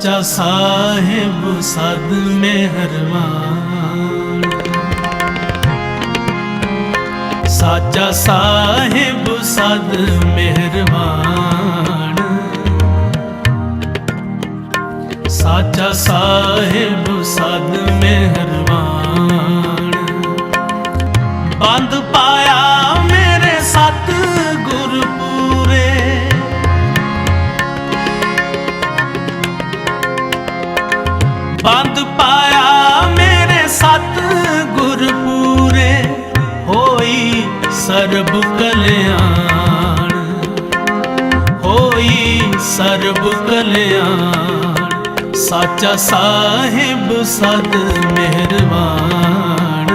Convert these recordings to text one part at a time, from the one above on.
ਸੱਚਾ ਸਾਹਿਬ ਸਦ ਮਿਹਰਬਾਨ ਸਾਚਾ ਸਾਹਿਬ ਸਦ ਮਿਹਰਬਾਨ ਸਾਚਾ ਸਾਹਿਬ ਸਦ ਮਿਹਰਬਾਨ ਬੰਦ ਪਾਇਆ ਸਰਬ ਕਲਿਆਣ। ਹੋਈ ਸਰਬ ਕਲਿਆਣ। ਸਾਚਾ ਸਾਹਿਬ ਸਦ ਮਿਹਰਬਾਨ।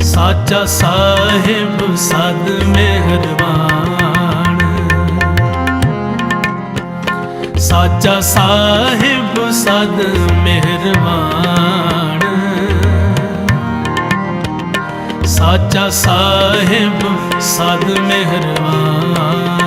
ਸਾਚਾ ਸਾਹਿਬ ਸਦ ਮਿਹਰਬਾਨ। ਸਾਚਾ ਸਾਹਿਬ ਸਦ ਮਿਹਰਬਾਨ। ਸਾਚਾ ਸਾਹਿਬ ਸਦ ਮਿਹਰਬਾਨ।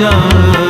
যায়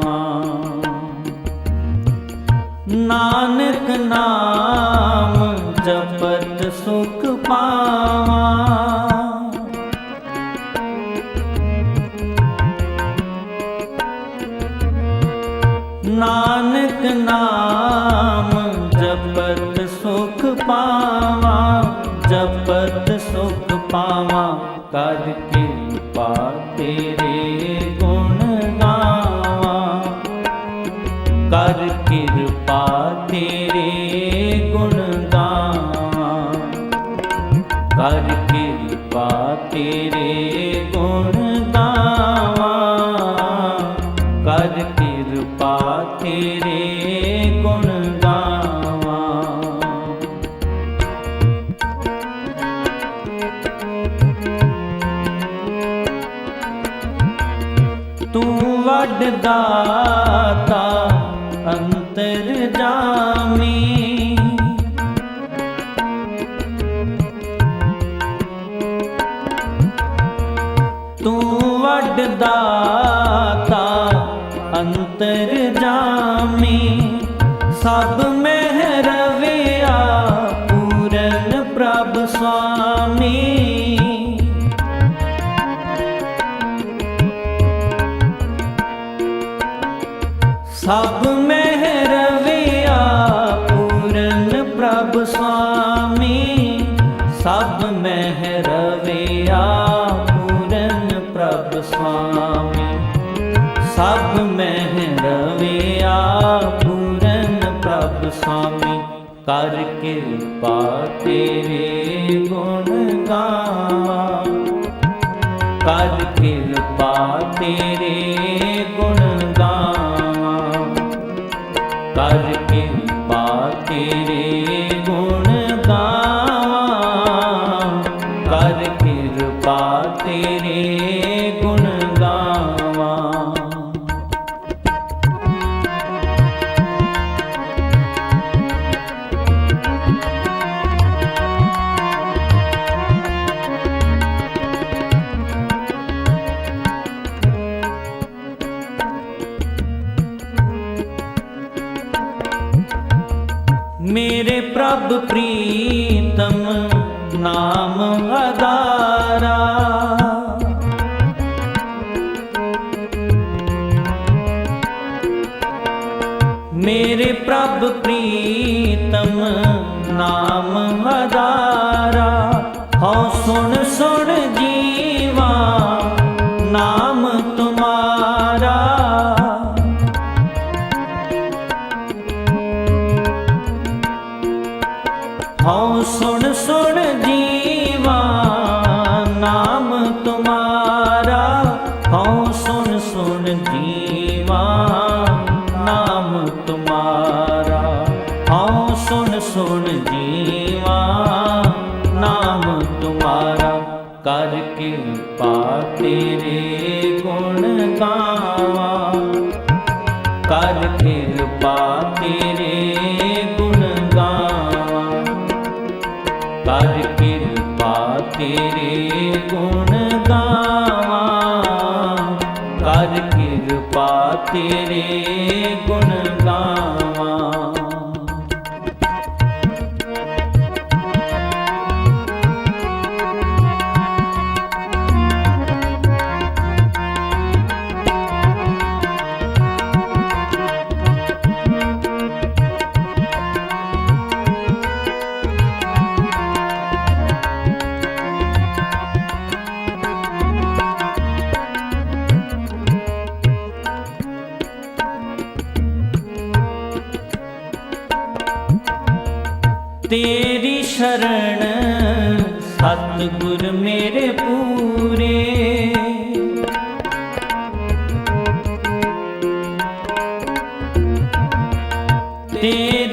ਨਾਨਕ ਨਾਮ ਜਪਤ ਸੁਖ ਪਾਵਾਂ। ਨਾਨਕ ਨਾਮ ਜਪਤ ਸੁਖ ਪਾਵਾਂ ਜਪਤ ਸੁਖ ਪਾਵਾਂ ਕਾਜ ਦਾਤਾ ਅੰਤਰ ਜਾਮੀ। ਤੂੰ ਵੱਡ ਅੰਤਰ ਜਾਮੀ। ਸਭ ਪ੍ਰਭ ਸੁਆਮੀ ਸਭ ਮਹਿ ਰਵਿਆ ਪੂਰਨ ਪ੍ਰਭ ਸੁਆਮੀ ਸਭ ਮਹਿ ਰਵਿਆ ਪੂਰਨ ਪ੍ਰਭ ਸੁਆਮੀ ਕਰ ਕਿਰਪਾ ਤੇਰੇ ਗੁਣ ਗਾਵਾਂ। सुन सुन Hare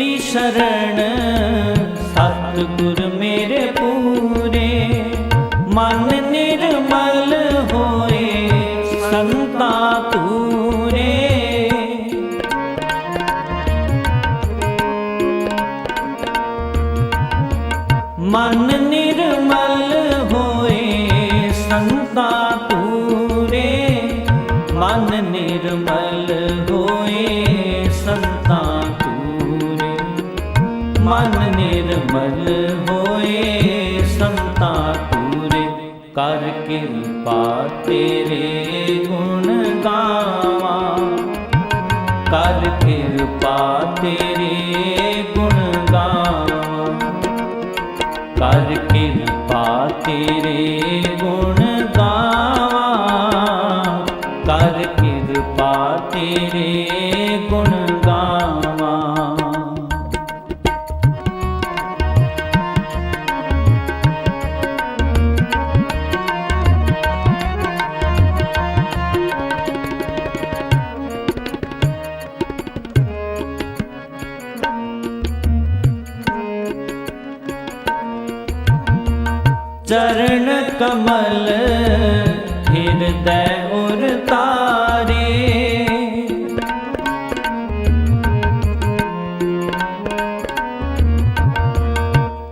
ਮੇਰੀ ਸ਼ਰਣ ਸਤਿਗੁਰ ਮੇਰੇ ਪੂਰੇ ਮਨ ਨਿਰਮਲ ਕਮਲ ਹੋਏ ਸੰਤਾ ਤੂਰੇ, ਕਰ ਕਿਰਪਾ ਤੇਰੇ ਗੁਣ ਗਾਵਾਂ। ਕਰ ਕਿਰਪਾ ਤੇਰੇ ਗੁਣ ਗਾਵਾਂ। ਕਰ ਕਿਰਪਾ ਤੇਰੇ ਗੁਣ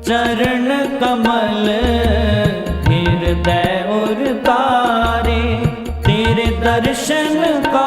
ਚਰਨ ਕਮਲ ਹਿਰਦੈ ਉਰ ਤਾਰੇ ਤੇਰੇ ਦਰਸ਼ਨ ਕੋ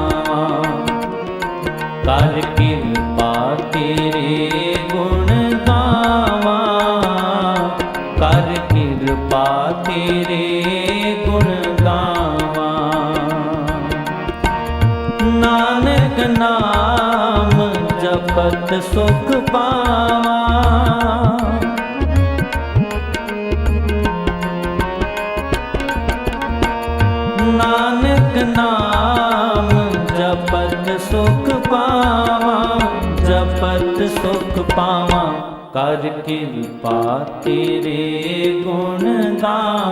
ਜਪਤ ਸੁਖ ਪਾਵਾਂ। ਨਾਨਕ ਨਾਮ ਜਪਤ ਸੁਖ ਪਾਵਾਂ, ਜਪਤ ਸੁਖ ਪਾਵਾਂ। ਕਰ ਕਿਰਪਾ ਤੇਰੇ ਗੁਣ ਗਾਵਾਂ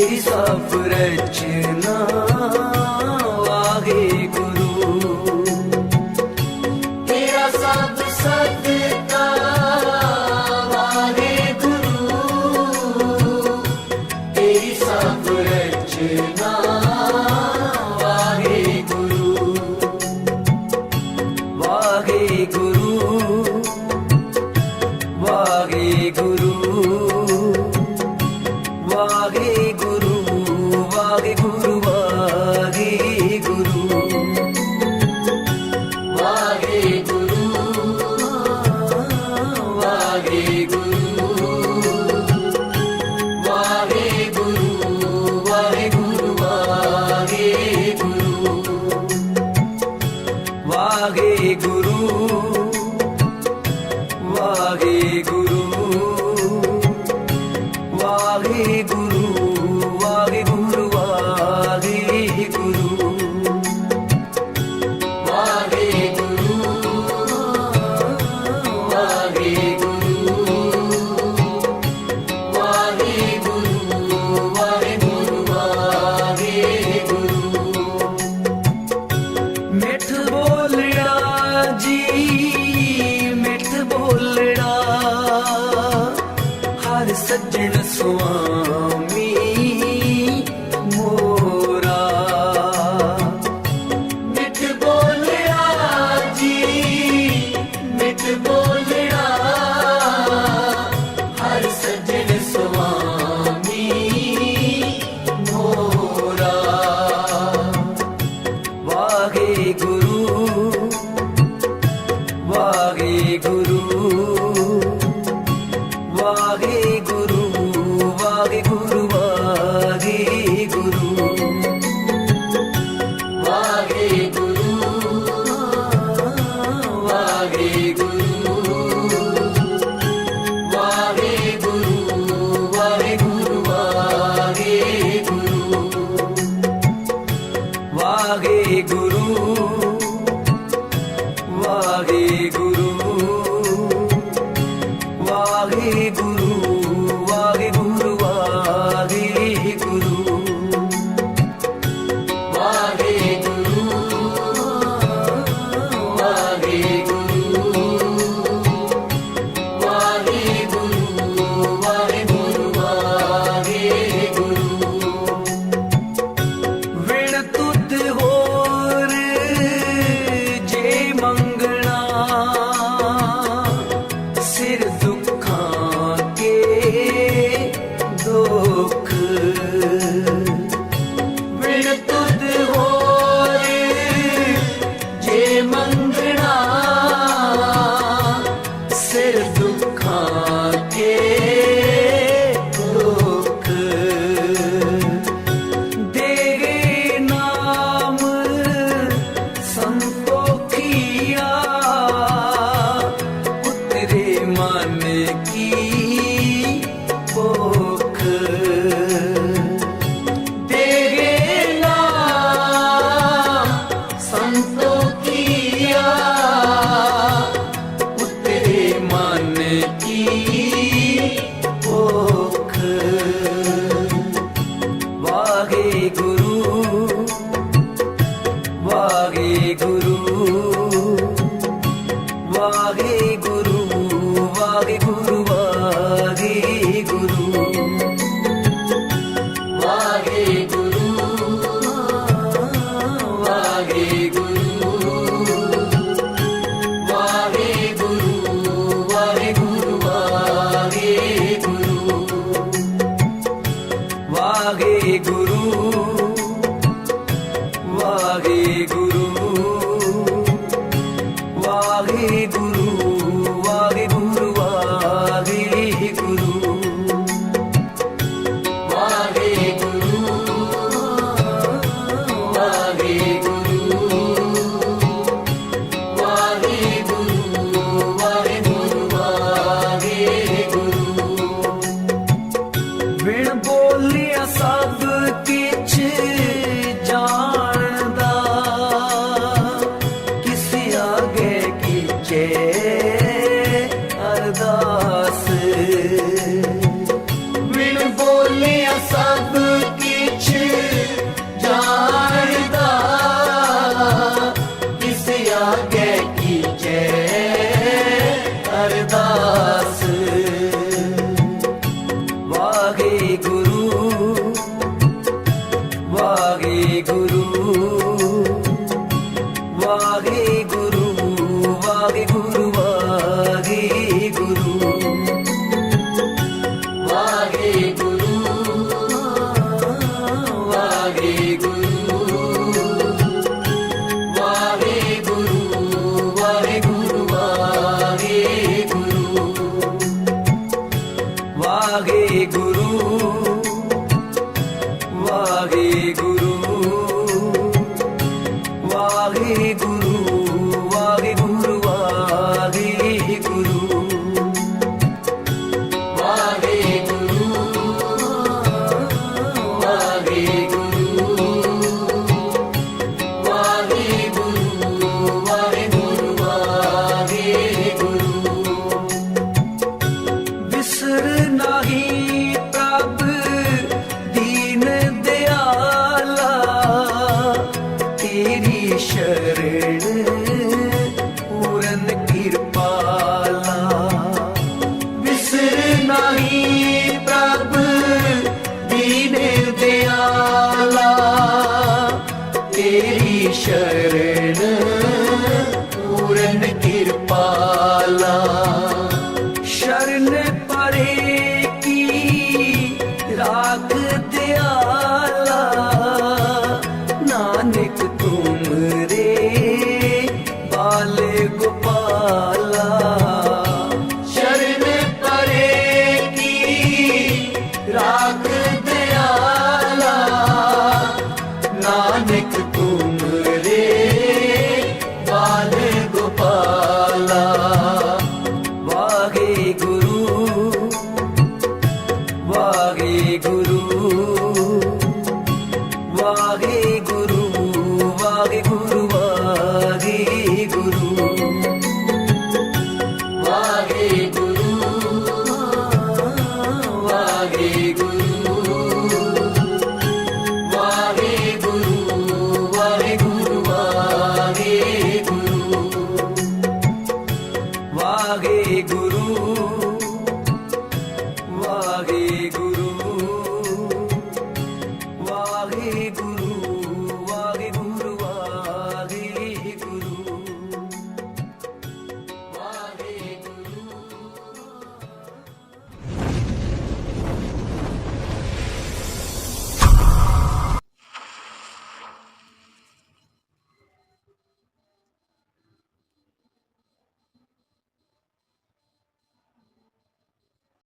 मेरी साफ रचना போக்கு লাগে গুরু। வாக்கு